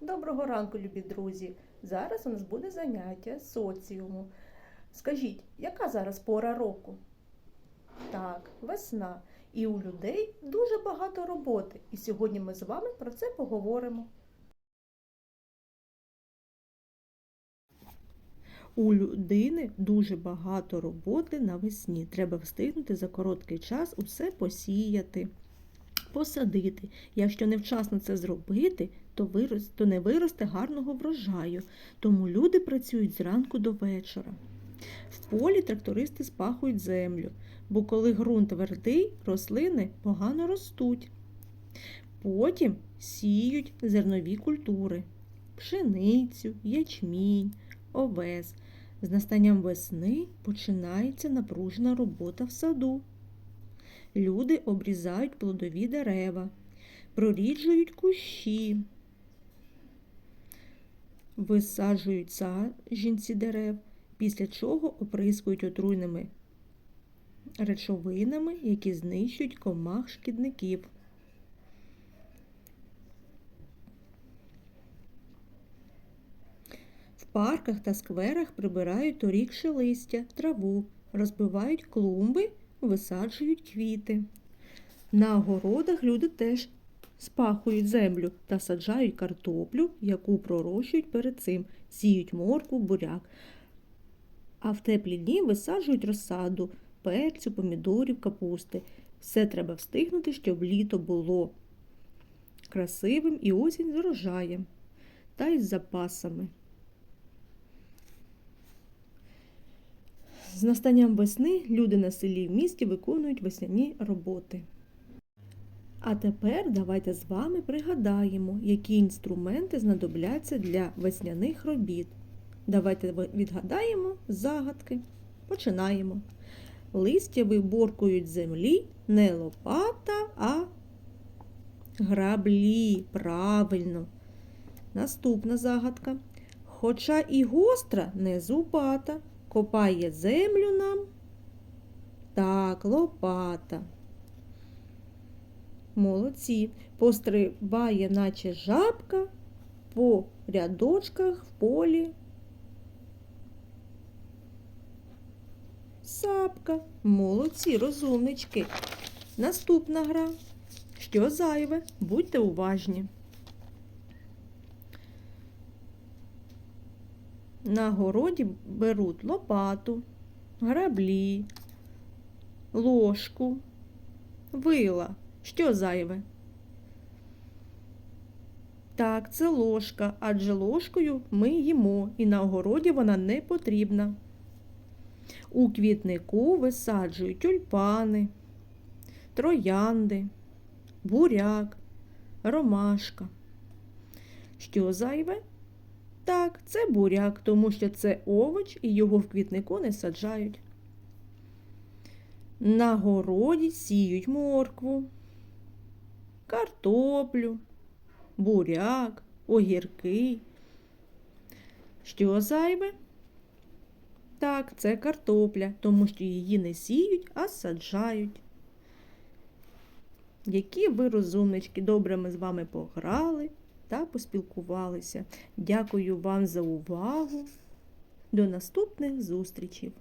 Доброго ранку, любі друзі! Зараз у нас буде заняття соціуму. Скажіть, яка зараз пора року? Так, весна. І у людей дуже багато роботи. І сьогодні ми з вами про це поговоримо. У людини дуже багато роботи навесні. Треба встигнути за короткий час усе посіяти, посадити. Якщо невчасно це зробити, то, вирос, то не виросте гарного врожаю. Тому люди працюють зранку до вечора. В полі трактористи спахують землю, бо коли ґрунт твердий, рослини погано ростуть. Потім сіють зернові культури пшеницю, ячмінь, овес. З настанням весни починається напружена робота в саду. Люди обрізають плодові дерева, проріджують кущі, висаджують саджанці дерев, після чого оприскують отруйними речовинами, які знищують комах шкідників. В парках та скверах прибирають торікше листя, траву, розбивають клумби, висаджують квіти. На огородах люди теж спахують землю та саджають картоплю, яку пророщують перед цим, сіють моркву, буряк. А в теплі дні висаджують розсаду, перцю, помідорів, капусти. Все треба встигнути, щоб літо було красивим і осінь з урожаєм та із запасами. З настанням весни люди на селі в місті виконують весняні роботи. А тепер давайте з вами пригадаємо, які інструменти знадобляться для весняних робіт. Давайте відгадаємо загадки. Починаємо. Листя виборкують землі не лопата, а граблі. Правильно. Наступна загадка. Хоча і гостра, не зубата, копає землю нам. Так, лопата. Молодці. Пострибає, наче жабка, по рядочках в полі. Сапка. Молодці, розумнички. Наступна гра. Що зайве? Будьте уважні. На городі беруть лопату, граблі, ложку, вила. Що зайве? Так, це ложка, адже ложкою ми їмо, і на огороді вона не потрібна. У квітнику висаджують тюльпани, троянди, буряк, ромашка. Що зайве? Так, це буряк, тому що це овоч і його в квітнику не саджають. На городі сіють моркву, картоплю, буряк, огірки. Що зайве? Так, це картопля, тому що її не сіють, а саджають. Які ви розумнички, добре ми з вами пограли та поспілкувалися. Дякую вам за увагу. До наступних зустрічей!